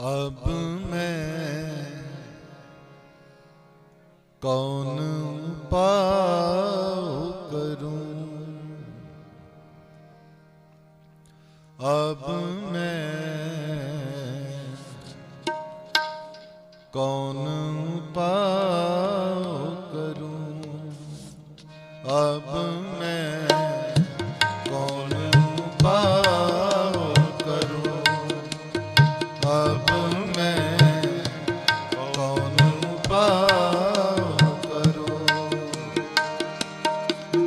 ਅਬ ਮੈਂ ਕੌਣ ਪਾਉ ਕਰੂੰ ਅਬ ਮੈਂ ਕੌਣ ਪਾ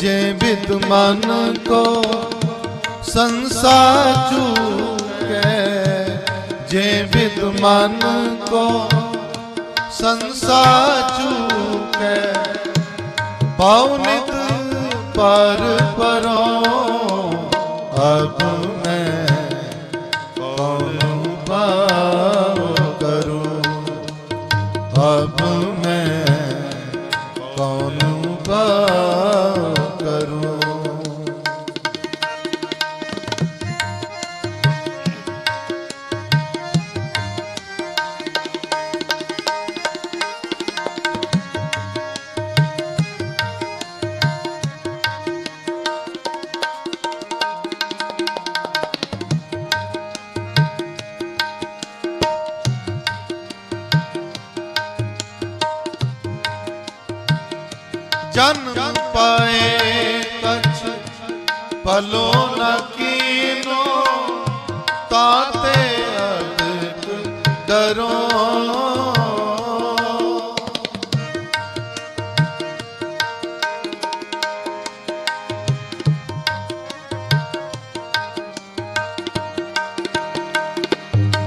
जे विद मन को संसार चूके जे विद मन को संसार चूके पौनित पर परो अब मैं कौन पाओ करूं अब मैं कौन ਜਨ ਪਾਏ ਕਛ ਭਲੋ ਨ ਕੀਨੋ ਤਾਤੇ ਅਦਕ ਡਰੋ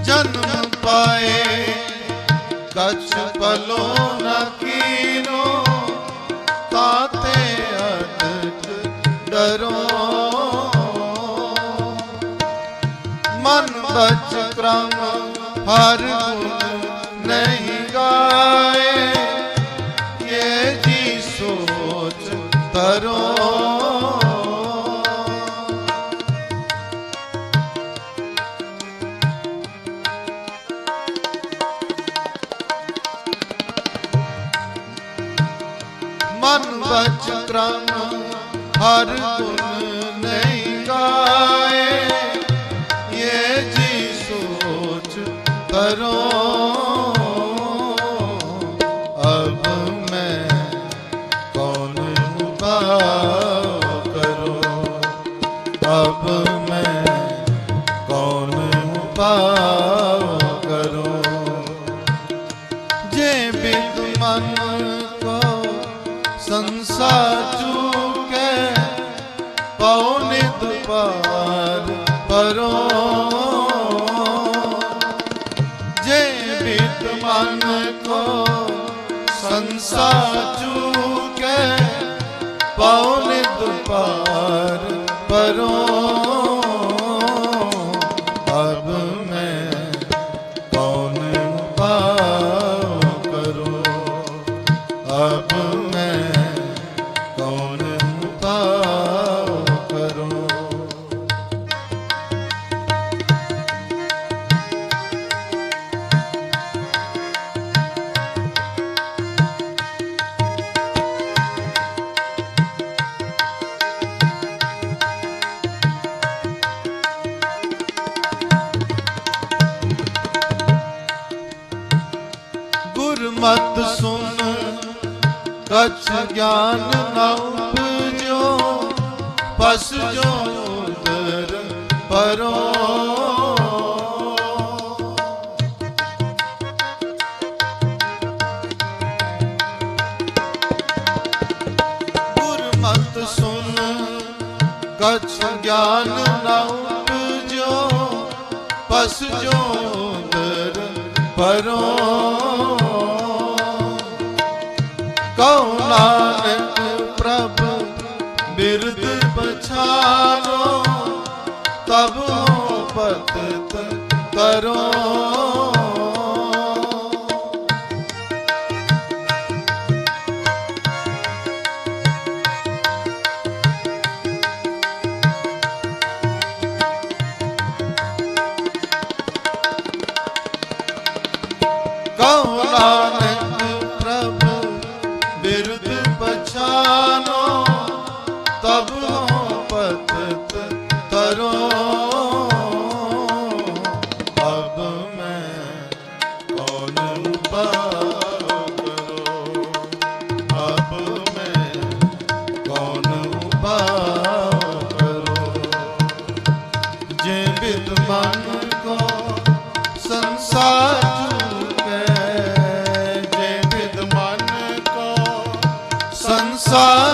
ਜਨਮ ਪਾਏ ਕਛ ਭਲੋ ਬਚ ਹਰ ਗੁਣ ਨਹੀਂ ਗਾਏ। ਇਹ ਜੀ ਸੋਚ ਤਰੋ। ਮਨ ਬਚ ਕ੍ਰਮ ਹਰ ਗੁਣ ਕਰੋ। ਅਬ ਮੈਂ ਕੌਣ ਪਾਉ ਕਰੋ। ਅਬ ਮੈਂ ਸਾਚੂ ਕੇ ਪੌਣ ਦੁਪਾਰ ਪਰੋਂ। ਗੁਰਮਤ ਸੁਨ, ਕਛ ਗਿਆਨ ਨ ਉਪਜੋ, ਪਸ ਜੋ ਉਦਰ ਪਰੋ। ਕਛ ਗਿਆਨ ਨਾ ਉਪਜੋ, ਪਸ ਜੋ ਦਰ ਪਰੋ। ਨਾਨਕ ਪ੍ਰਭ ਬਿਰਦ ਪਛਾਨੋ ਤਬ ਹੋ ਪਤਤ ਮਨ ਕੋ ਸੰਸਾਰ ਚੁਕੇ ਪਉ